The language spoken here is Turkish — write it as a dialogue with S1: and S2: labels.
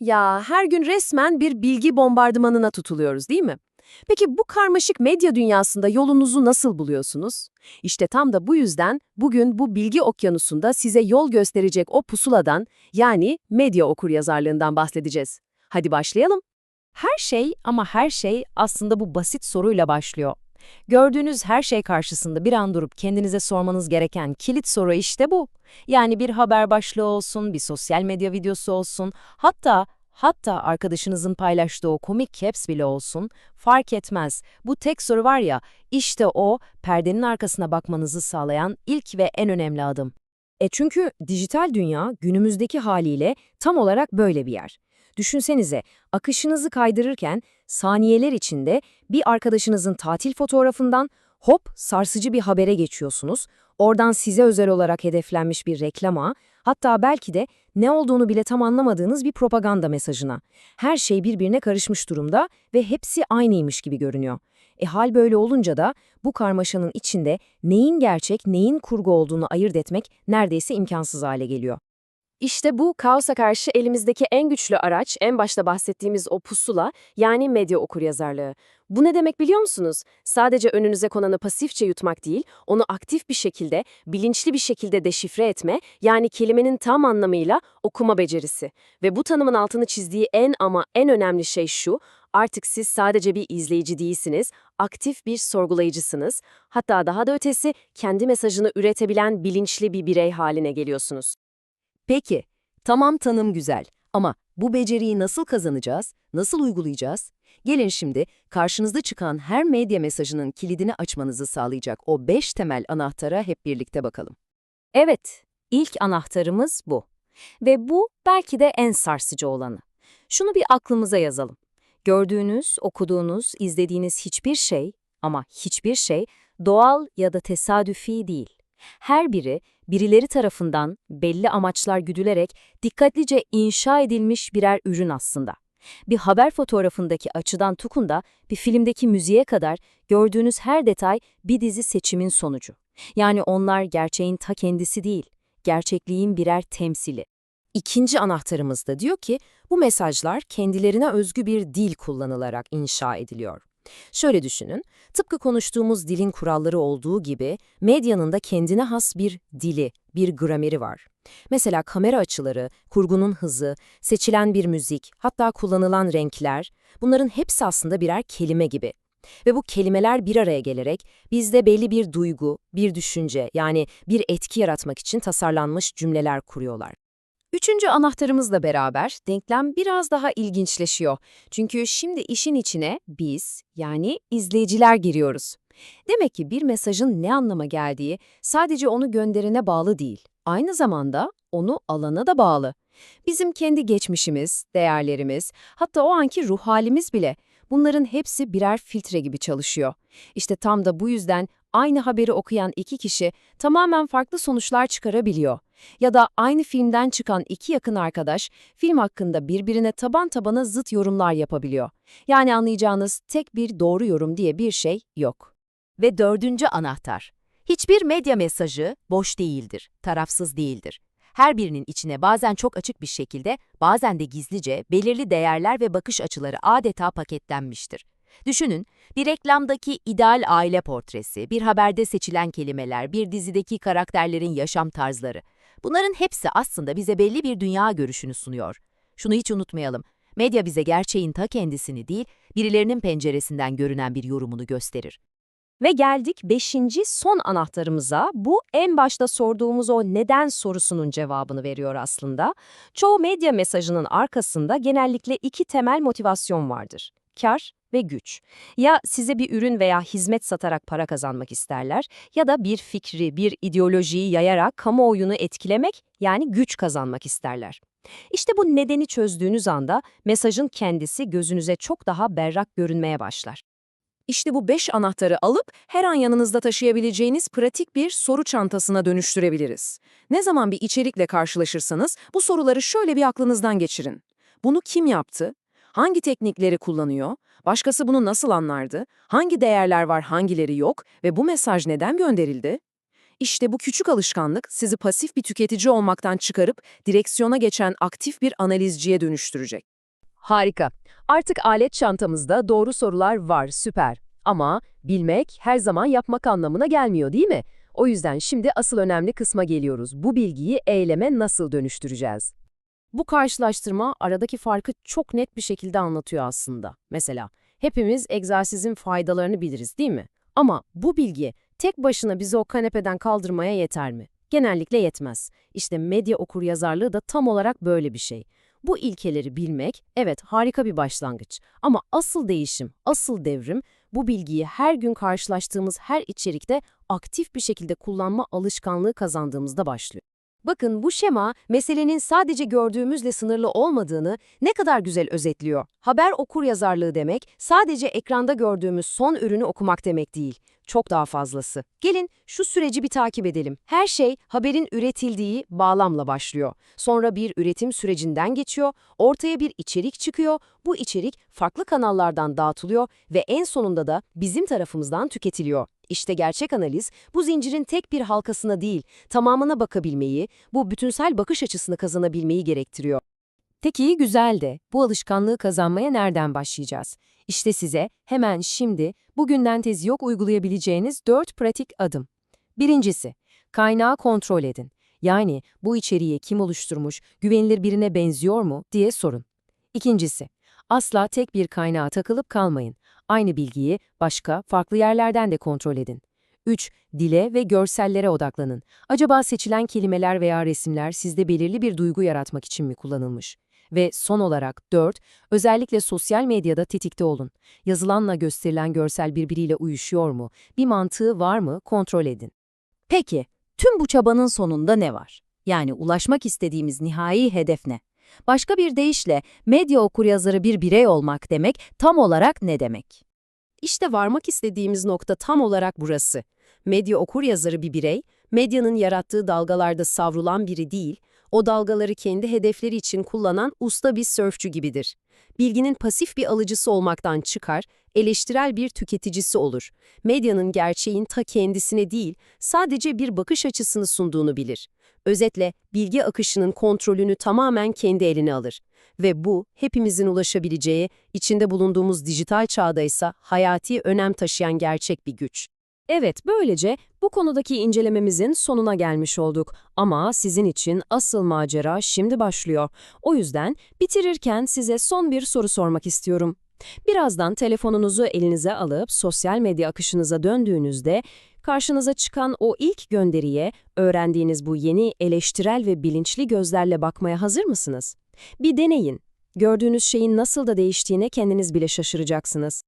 S1: Ya her gün resmen bir bilgi bombardımanına tutuluyoruz değil mi? Peki bu karmaşık medya dünyasında yolunuzu nasıl buluyorsunuz? İşte tam da bu yüzden bugün bu bilgi okyanusunda size yol gösterecek o pusuladan yani medya okuryazarlığından bahsedeceğiz. Hadi başlayalım.
S2: Her şey ama her şey aslında bu basit soruyla başlıyor. Gördüğünüz her şey karşısında bir an durup kendinize sormanız gereken kilit soru işte bu. Yani bir haber başlığı olsun, bir sosyal medya videosu olsun, hatta hatta arkadaşınızın paylaştığı o komik caps bile olsun, fark etmez. Bu tek soru var ya, işte o perdenin arkasına bakmanızı sağlayan ilk ve en önemli adım.
S3: E çünkü dijital dünya günümüzdeki haliyle tam olarak böyle bir yer. Düşünsenize, akışınızı kaydırırken saniyeler içinde bir arkadaşınızın tatil fotoğrafından hop sarsıcı bir habere geçiyorsunuz. Oradan size özel olarak hedeflenmiş bir reklama, hatta belki de ne olduğunu bile tam anlamadığınız bir propaganda mesajına. Her şey birbirine karışmış durumda ve hepsi aynıymış gibi görünüyor. E hal böyle olunca da bu karmaşanın içinde neyin gerçek, neyin kurgu olduğunu ayırt etmek neredeyse imkansız hale geliyor.
S1: İşte bu kaosa karşı elimizdeki en güçlü araç, en başta bahsettiğimiz o pusula, yani medya okuryazarlığı. Bu ne demek biliyor musunuz? Sadece önünüze konanı pasifçe yutmak değil, onu aktif bir şekilde, bilinçli bir şekilde deşifre etme, yani kelimenin tam anlamıyla okuma becerisi. Ve bu tanımın altını çizdiği en ama en önemli şey şu, artık siz sadece bir izleyici değilsiniz, aktif bir sorgulayıcısınız. Hatta daha da ötesi, kendi mesajını üretebilen bilinçli bir birey haline geliyorsunuz.
S2: Peki, tamam tanım güzel ama bu beceriyi nasıl kazanacağız, nasıl uygulayacağız? Gelin şimdi karşınızda çıkan her medya mesajının kilidini açmanızı sağlayacak o beş temel anahtara hep birlikte bakalım.
S3: Evet, ilk anahtarımız bu. Ve bu belki de en sarsıcı olanı. Şunu bir aklımıza yazalım. Gördüğünüz, okuduğunuz, izlediğiniz hiçbir şey ama hiçbir şey doğal ya da tesadüfi değil. Her biri birileri tarafından belli amaçlar güdülerek dikkatlice inşa edilmiş birer ürün aslında. Bir haber fotoğrafındaki açıdan tukun da bir filmdeki müziğe kadar gördüğünüz her detay bir dizi seçimin sonucu. Yani onlar gerçeğin ta kendisi değil, gerçekliğin birer temsili. İkinci anahtarımız da diyor ki bu mesajlar kendilerine özgü bir dil kullanılarak inşa ediliyor. Şöyle düşünün, tıpkı konuştuğumuz dilin kuralları olduğu gibi medyanın da kendine has bir dili, bir grameri var. Mesela kamera açıları, kurgunun hızı, seçilen bir müzik, hatta kullanılan renkler, bunların hepsi aslında birer kelime gibi. Ve bu kelimeler bir araya gelerek bizde belli bir duygu, bir düşünce yani bir etki yaratmak için tasarlanmış cümleler kuruyorlar. Üçüncü anahtarımızla beraber denklem biraz daha ilginçleşiyor. Çünkü şimdi işin içine biz, yani izleyiciler giriyoruz. Demek ki bir mesajın ne anlama geldiği sadece onu gönderene bağlı değil. Aynı zamanda onu alana da bağlı. Bizim kendi geçmişimiz, değerlerimiz, hatta o anki ruh halimiz bile bunların hepsi birer filtre gibi çalışıyor. İşte tam da bu yüzden aynı haberi okuyan iki kişi tamamen farklı sonuçlar çıkarabiliyor. Ya da aynı filmden çıkan iki yakın arkadaş film hakkında birbirine taban tabana zıt yorumlar yapabiliyor. Yani anlayacağınız tek bir doğru yorum diye bir şey yok.
S2: Ve dördüncü anahtar. Hiçbir medya mesajı boş değildir, tarafsız değildir. Her birinin içine bazen çok açık bir şekilde, bazen de gizlice belirli değerler ve bakış açıları adeta paketlenmiştir. Düşünün, bir reklamdaki ideal aile portresi, bir haberde seçilen kelimeler, bir dizideki karakterlerin yaşam tarzları. Bunların hepsi aslında bize belli bir dünya görüşünü sunuyor. Şunu hiç unutmayalım, medya bize gerçeğin ta kendisini değil, birilerinin penceresinden görünen bir yorumunu gösterir.
S3: Ve geldik beşinci son anahtarımıza. Bu en başta sorduğumuz o neden sorusunun cevabını veriyor aslında. Çoğu medya mesajının arkasında genellikle iki temel motivasyon vardır. Kar ve güç. Ya size bir ürün veya hizmet satarak para kazanmak isterler ya da bir fikri, bir ideolojiyi yayarak kamuoyunu etkilemek yani güç kazanmak isterler. İşte bu nedeni çözdüğünüz anda mesajın kendisi gözünüze çok daha berrak görünmeye başlar. İşte bu beş anahtarı alıp her an yanınızda taşıyabileceğiniz pratik bir soru çantasına dönüştürebiliriz. Ne zaman bir içerikle karşılaşırsanız bu soruları şöyle bir aklınızdan geçirin. Bunu kim yaptı? Hangi teknikleri kullanıyor? Başkası bunu nasıl anlardı? Hangi değerler var, hangileri yok ve bu mesaj neden gönderildi?
S4: İşte bu küçük alışkanlık sizi pasif bir tüketici olmaktan çıkarıp direksiyona geçen aktif bir analizciye dönüştürecek.
S2: Harika. Artık alet çantamızda doğru sorular var, süper. Ama bilmek her zaman yapmak anlamına gelmiyor değil mi? O yüzden şimdi asıl önemli kısma geliyoruz. Bu bilgiyi eyleme nasıl dönüştüreceğiz?
S1: Bu karşılaştırma aradaki farkı çok net bir şekilde anlatıyor aslında. Mesela hepimiz egzersizin faydalarını biliriz değil mi? Ama bu bilgi tek başına bizi o kanepeden kaldırmaya yeter mi? Genellikle yetmez. İşte medya okuryazarlığı da tam olarak böyle bir şey. Bu ilkeleri bilmek, evet harika bir başlangıç. Ama asıl değişim, asıl devrim bu bilgiyi her gün karşılaştığımız her içerikte aktif bir şekilde kullanma alışkanlığı kazandığımızda başlıyor.
S2: Bakın bu şema meselenin sadece gördüğümüzle sınırlı olmadığını ne kadar güzel özetliyor. Haber okur yazarlığı demek sadece ekranda gördüğümüz son ürünü okumak demek değil. Çok daha fazlası. Gelin şu süreci bir takip edelim. Her şey haberin üretildiği bağlamla başlıyor. Sonra bir üretim sürecinden geçiyor, ortaya bir içerik çıkıyor, bu içerik farklı kanallardan dağıtılıyor ve en sonunda da bizim tarafımızdan tüketiliyor. İşte gerçek analiz bu zincirin tek bir halkasına değil, tamamına bakabilmeyi, bu bütünsel bakış açısını kazanabilmeyi gerektiriyor. Peki güzel de bu alışkanlığı kazanmaya nereden başlayacağız? İşte size hemen şimdi bugünden tez yok uygulayabileceğiniz 4 pratik adım. Birincisi, kaynağı kontrol edin. Yani bu içeriği kim oluşturmuş, güvenilir birine benziyor mu diye sorun. İkincisi, asla tek bir kaynağa takılıp kalmayın. Aynı bilgiyi başka, farklı yerlerden de kontrol edin. 3. Dile ve görsellere odaklanın. Acaba seçilen kelimeler veya resimler sizde belirli bir duygu yaratmak için mi kullanılmış? Ve son olarak 4. Özellikle sosyal medyada tetikte olun. Yazılanla gösterilen görsel birbiriyle uyuşuyor mu? Bir mantığı var mı? Kontrol edin.
S3: Peki, tüm bu çabanın sonunda ne var? Yani ulaşmak istediğimiz nihai hedef ne? Başka bir deyişle medya okuryazarı bir birey olmak demek tam olarak ne demek?
S1: İşte varmak istediğimiz nokta tam olarak burası. Medya okuryazarı bir birey, medyanın yarattığı dalgalarda savrulan biri değil, o dalgaları kendi hedefleri için kullanan usta bir sörfçü gibidir. Bilginin pasif bir alıcısı olmaktan çıkar, eleştirel bir tüketicisi olur. Medyanın gerçeğin ta kendisine değil, sadece bir bakış açısını sunduğunu bilir. Özetle, bilgi akışının kontrolünü tamamen kendi eline alır. Ve bu, hepimizin ulaşabileceği, içinde bulunduğumuz dijital çağda ise hayati önem taşıyan gerçek bir güç. Evet, böylece bu konudaki incelememizin sonuna gelmiş olduk. Ama sizin için asıl macera şimdi başlıyor. O yüzden bitirirken size son bir soru sormak istiyorum. Birazdan telefonunuzu elinize alıp sosyal medya akışınıza döndüğünüzde karşınıza çıkan o ilk gönderiye öğrendiğiniz bu yeni eleştirel ve bilinçli gözlerle bakmaya hazır mısınız? Bir deneyin. Gördüğünüz şeyin nasıl da değiştiğine kendiniz bile şaşıracaksınız.